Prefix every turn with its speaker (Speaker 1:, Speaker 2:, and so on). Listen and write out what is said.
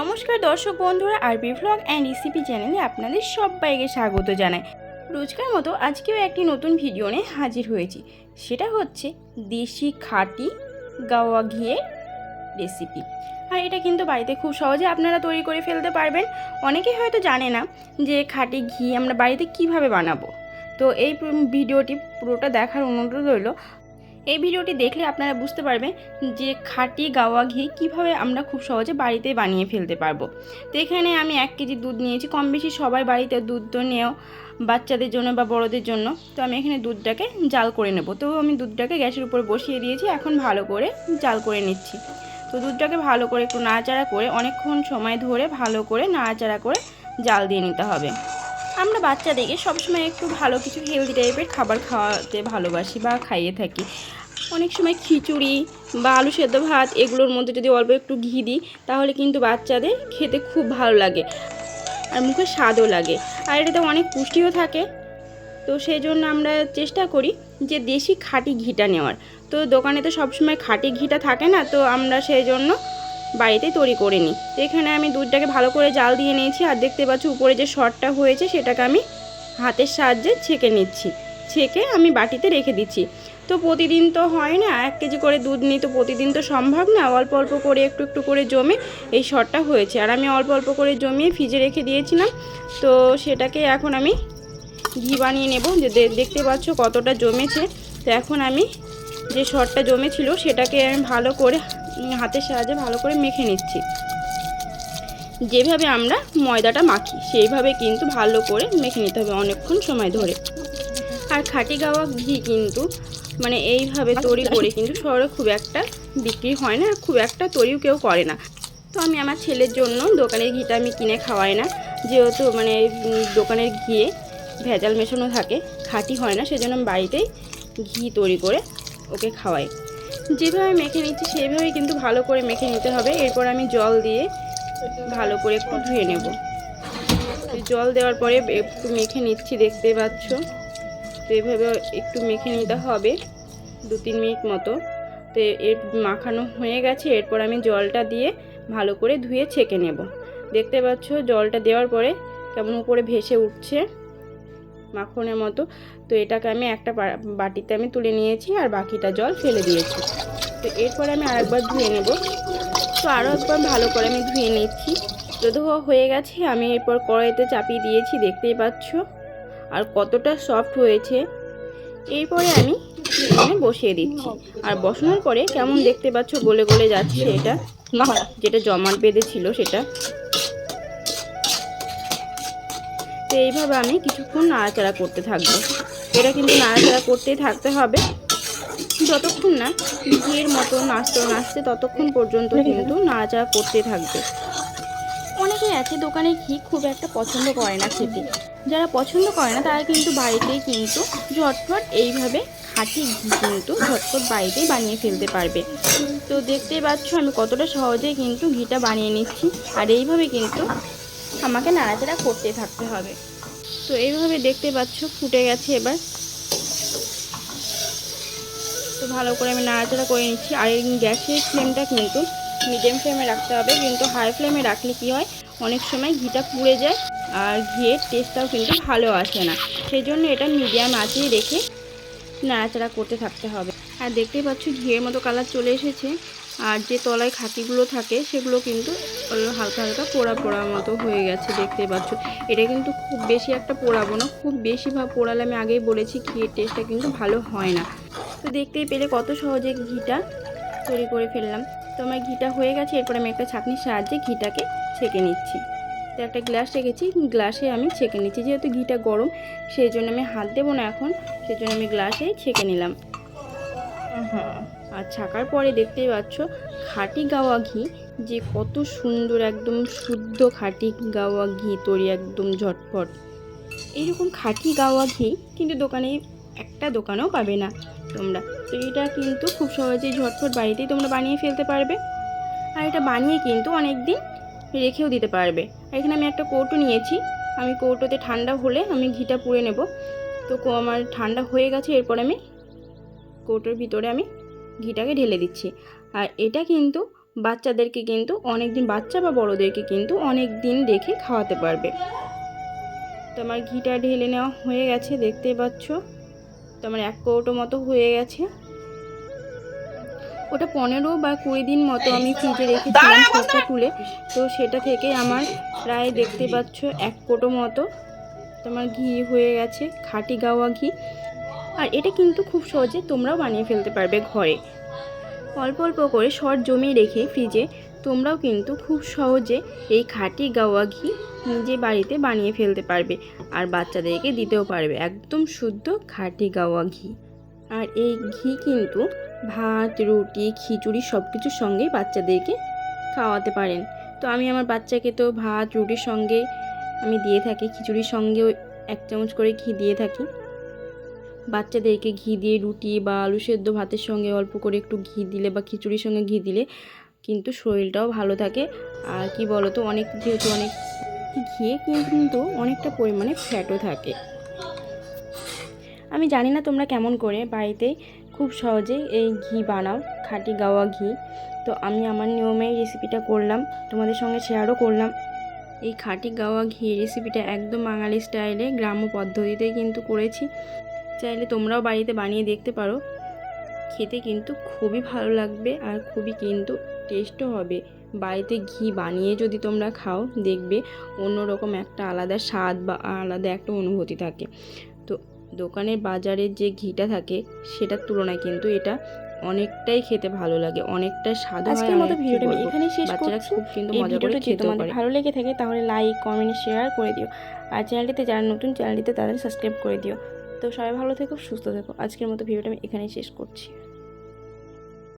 Speaker 1: নমস্কার দর্শক বন্ধুরা আরবি ভ্লগ অ্যান্ড রেসিপি চ্যানেলে আপনাদের সবাইকে স্বাগত জানাই। রোজকার মতো আজকেও একটি নতুন ভিডিও নিয়ে হাজির হয়েছি। সেটা হচ্ছে দেশি খাঁটি গাওয়া ঘিয়ের রেসিপি আর এটা কিন্তু বাড়িতে খুব সহজে আপনারা তৈরি করে ফেলতে পারবেন। অনেকেই হয়তো জানে না যে খাটি ঘি আমরা বাড়িতে কীভাবে বানাবো। তো এই ভিডিওটি পুরোটা দেখার অনুরোধ রইল এই ভিডিওটি দেখলে আপনারা বুঝতে পারবেন যে খাঁটি গাওয়া ঘি কীভাবে আমরা খুব সহজে বাড়িতে বানিয়ে ফেলতে পারব। তো এখানে আমি এক কেজি দুধ নিয়েছি, কম বেশি সবাই বাড়িতে দুধ তো নেও বাচ্চাদের জন্য বা বড়দের জন্য। তো আমি এখানে দুধটাকে জাল করে নেব। তো আমি দুধটাকে গ্যাসের উপর বসিয়ে দিয়েছি, এখন ভালো করে জাল করে নিচ্ছি। তো দুধটাকে ভালো করে একটু নাড়াচাড়া করে অনেকক্ষণ সময় ধরে ভালো করে নাড়াচাড়া করে জাল দিয়ে নিতে হবে। আমরা বাচ্চাদেরকে সবসময় একটু ভালো কিছু হেলদি টাইপের খাবার খাওয়াতে ভালোবাসি বা খাইয়ে থাকি। অনেক সময় খিচুড়ি বা আলু সেদ্ধ ভাত এগুলোর মধ্যে যদি অল্প একটু ঘি দিই, তাহলে কিন্তু বাচ্চাদের খেতে খুব ভালো লাগে আর মুখে স্বাদও লাগে। আর এটাতে অনেক পুষ্টিও থাকে। তো সেই জন্য আমরা চেষ্টা করি যে দেশি খাঁটি ঘিটা নেওয়ার। তো দোকানে তো সবসময় খাঁটি ঘিটা থাকে না, তো আমরা সেই জন্য বাড়িতে তৈরি করে নিই। তো এখানে আমি দুধটাকে ভালো করে জাল দিয়ে নিয়েছি আর দেখতে পাচ্ছি উপরে যে শর্টটা হয়েছে সেটাকে আমি হাতের সাহায্যে ছেঁকে নিচ্ছি। ছেঁকে আমি বাটিতে রেখে দিচ্ছি। তো প্রতিদিন তো হয় না, এক কেজি করে দুধ নিই তো প্রতিদিন তো সম্ভব না, অল্প অল্প করে একটু একটু করে জমে এই শর্টটা হয়েছে। আর আমি অল্প অল্প করে জমিয়ে ফ্রিজে রেখে দিয়েছিলাম, তো সেটাকে এখন আমি ঘি বানিয়ে নেব। যে দেখতে পাচ্ছ কতটা জমেছে। তো এখন আমি যে শর্টটা জমেছিল সেটাকে আমি ভালো করে হাতের সাহায্যে ভালো করে মেখে নিচ্ছি। যেভাবে আমরা ময়দাটা মাখি, সেইভাবে কিন্তু ভালো করে মেখে নিতে হবে অনেকক্ষণ সময় ধরে। আর খাটি গাওয়া ঘি কিন্তু মানে এইভাবে তৈরি করে। কিন্তু শহরে খুব একটা বিক্রি হয় না, খুব একটা তৈরিও কেউ করে না। তো আমি আমার ছেলের জন্য দোকানের ঘিটা আমি কিনে খাওয়াই না। যেহেতু মানে দোকানের ঘিয়ে ভেজাল মেশানো থাকে, খাঁটি হয় না, সেজন্য আমি বাড়িতেই ঘি তৈরি করে ওকে খাওয়াই। যেভাবে মেখে নিচ্ছি সেইভাবেই কিন্তু ভালো করে মেখে নিতে হবে। এরপর আমি জল দিয়ে ভালো করে একটু ধুয়ে নেব। জল দেওয়ার পরে একটু মেখে নিচ্ছি, দেখতে পাচ্ছ। তো এভাবে একটু মেখে নিতে হবে দু তিন মিনিট মতো। তো এর মাখানো হয়ে গেছে, এরপর আমি জলটা দিয়ে ভালো করে ধুয়ে ছেঁকে নেব। দেখতে পাচ্ছ জলটা দেওয়ার পরে কেমন উপরে ভেসে উঠছে মাখনের মতো। তো এটাকে আমি একটা বাটিতে আমি তুলে নিয়েছি আর বাকিটা জল ফেলে দিয়েছি। তো এরপরে আমি আরেকবার ধুয়ে নেব। তো আরও একবার ভালো করে আমি ধুয়ে নিচ্ছি। ধোয়া হয়ে গেছে, আমি এরপর কড়াইতে চাপিয়ে দিয়েছি, দেখতেই পাচ্ছ। আর কতটা সফট হয়েছে এরপরে আমি এখানে বসিয়ে দিচ্ছি। আর বসানোর পরে কেমন দেখতে পাচ্ছ গলে গলে যাচ্ছে এটা? যেটা জমাট বেঁধে ছিল সেটা। তো এইভাবে আমি কিছুক্ষণ নাড়াচাড়া করতে থাকব। এটা কিন্তু নাড়াচাড়া করতেই থাকতে হবে। যতক্ষণ না ঘিয়ের মতো নাচতে নাচতে ততক্ষণ পর্যন্ত কিন্তু নাড়াচাড়া করতে থাকবে। অনেকে আছে দোকানে ঘি খুব একটা পছন্দ করে না খেতে। যারা পছন্দ করে না, তারা কিন্তু বাড়িতেই কিন্তু ঝটফট এইভাবে খাঁটি ঘি কিন্তু ঝটফট বাড়িতেই বানিয়ে ফেলতে পারবে। তো দেখতেই পাচ্ছ, আমি কতটা সহজেই কিন্তু ঘিটা বানিয়ে নিচ্ছি। আর এইভাবে কিন্তু আমাকে নাড়াচাড়া করতে থাকতে হবে। তো এইভাবে দেখতে পাচ্ছ, ফুটে গেছে এবার। তো ভালো করে আমি নাড়াচাড়া করে নিচ্ছি। আর গ্যাসের ফ্লেমটা কিন্তু মিডিয়াম ফ্লেমে রাখতে হবে। কিন্তু হাই ফ্লেমে রাখলে কি হয় অনেক সময় ঘিটা পুড়ে যায় আর ঘিয়ের টেস্টটাও কিন্তু ভালো আসে না। সেই জন্য এটা মিডিয়াম আঁচেই রেখে নাড়াচাড়া করতে থাকতে হবে। আর দেখতেই পাচ্ছ ঘিয়ের মতো কালার চলে এসেছে। আর যে তলায় খাঁটিগুলো থাকে, সেগুলো কিন্তু হালকা হালকা পোড়া পোড়ার মতো হয়ে গেছে দেখতে পাচ্ছ। এটা কিন্তু খুব বেশি একটা পোড়াবো না, খুব বেশি ভাব পোড়ালে আমি আগেই বলেছি ঘিয়ের টেস্টটা কিন্তু ভালো হয় না। তো দেখতেই পেলে কত সহজে ঘিটা তৈরি করে ফেললাম। তো আমার ঘিটা হয়ে গেছে, এরপর আমি একটা ছাঁকনির সাহায্যে ঘিটাকে ছেঁকে নিচ্ছি। তো একটা গ্লাস রেখেছি গ্লাসে আমি ছেঁকে নিচ্ছি। যেহেতু ঘিটা গরম সেই জন্য আমি হাত দেবো না এখন সেই জন্য আমি গ্লাসেই ছেঁকে নিলাম। হ্যাঁ আর ছাকার পরে দেখতেই পাচ্ছ খাঁটি গাওয়া ঘি যে কত সুন্দর একদম শুদ্ধ খাঁটি গাওয়া ঘি তৈরি একদম ঝটপট। এইরকম খাঁটি গাওয়া ঘি কিন্তু দোকানে একটা দোকানেও পাবে না তোমরা। তো এটা কিন্তু খুব সহজেই ঝটফট বাড়িতেই তোমরা বানিয়ে ফেলতে পারবে। আর এটা বানিয়ে কিন্তু অনেক দিন রেখেও দিতে পারবে। আর এখানে আমি একটা কৌটো নিয়েছি। আমি কৌটোতে ঠান্ডা হলে আমি ঘিটা পুড়ে নেব। তো কো- আমার ঠান্ডা হয়ে গেছে, এরপর আমি কৌটোর ভিতরে আমি ঘিটাকে ঢেলে দিচ্ছি। আর এটা কিন্তু বাচ্চাদেরকে কিন্তু অনেক দিন বাচ্চা বা বড়োদেরকে কিন্তু অনেক দিন রেখে খাওয়াতে পারবে। তো আমার ঘিটা ঢেলে নেওয়া হয়ে গেছে দেখতেই পাচ্ছ? তো আমার এক কৌটো মতো হয়ে গেছে। ওটা পনেরো বা কুড়ি দিন মতো আমি ফ্রিজে রেখেছিলাম ফোসটা তুলে। তো সেটা থেকে আমার প্রায় দেখতে পাচ্ছ এক কোটো মতো। তোমার ঘি হয়ে গেছে খাটি গাওয়া ঘি। আর এটা কিন্তু খুব সহজে তোমরাও বানিয়ে ফেলতে পারবে ঘরে। অল্প অল্প করে সর জমিয়ে রেখে ফ্রিজে তোমরাও কিন্তু খুব সহজে এই খাঁটি গাওয়া ঘি নিজে বাড়িতে বানিয়ে ফেলতে পারবে। আর বাচ্চাদেরকে দিতেও পারবে। একদম শুদ্ধ খাঁটি গাওয়া ঘি। আর এই ঘি কিন্তু ভাত, রুটি, খিচুড়ি সব কিছুর সঙ্গেই বাচ্চাদেরকে খাওয়াতে পারেন। তো আমি আমার বাচ্চাকে তো ভাত, রুটির সঙ্গে আমি দিয়ে থাকি, খিচুড়ির সঙ্গেও এক চামচ করে ঘি দিয়ে থাকি। বাচ্চাদেরকে ঘি দিয়ে রুটি বা আলু সেদ্ধ ভাতের সঙ্গে অল্প করে একটু ঘি দিলে বা খিচুড়ির সঙ্গে ঘি দিলে কিন্তু শরীরটাও ভালো থাকে। আর কি বলো তো অনেক যেহেতু অনেক ঘিয়ে কিন্তু অনেকটা পরিমাণে ফ্যাটও থাকে। আমি জানি না তোমরা কেমন করে বাড়িতে খুব সহজে এই ঘি বানাও, খাঁটি গাওয়া ঘি। তো আমি আমার নিয়মে রেসিপিটা করলাম, তোমাদের সঙ্গে শেয়ারও করলাম। এই খাঁটি গাওয়া ঘি রেসিপিটা একদম বাঙালি স্টাইলে গ্রাম্য পদ্ধতিতে কিন্তু করেছি। চাইলে তোমরাও বাড়িতে বানিয়ে দেখতে পারো। খেতে কিন্তু খুবই ভালো লাগবে আর খুবই কিন্তু টেস্টও হবে। বাড়িতে ঘি বানিয়ে যদি তোমরা খাও, দেখবে অন্যরকম একটা আলাদা স্বাদ বা আলাদা একটা অনুভূতি থাকে। দোকানের বাজারের যে ঘিটা থাকে সেটার তুলনায় কিন্তু এটা অনেকটাই খেতে ভালো লাগে অনেকটাই স্বাদ
Speaker 2: আজকের মতো ভিডিওটা আমি
Speaker 1: এখানে
Speaker 2: এখানেই শেষ করছি।
Speaker 1: খুব কিন্তু
Speaker 2: এই ভিডিওটা যদি তোমাদের ভালো লেগে থাকে তাহলে লাইক কমেন্ট শেয়ার করে দিও। আর চ্যানেলটিতে যারা নতুন চ্যানেলটিতে তাদের সাবস্ক্রাইব করে দিও। তো সবাই ভালো থেকো সুস্থ থেকো। আজকের মতো ভিডিওটা আমি এখানেই শেষ করছি।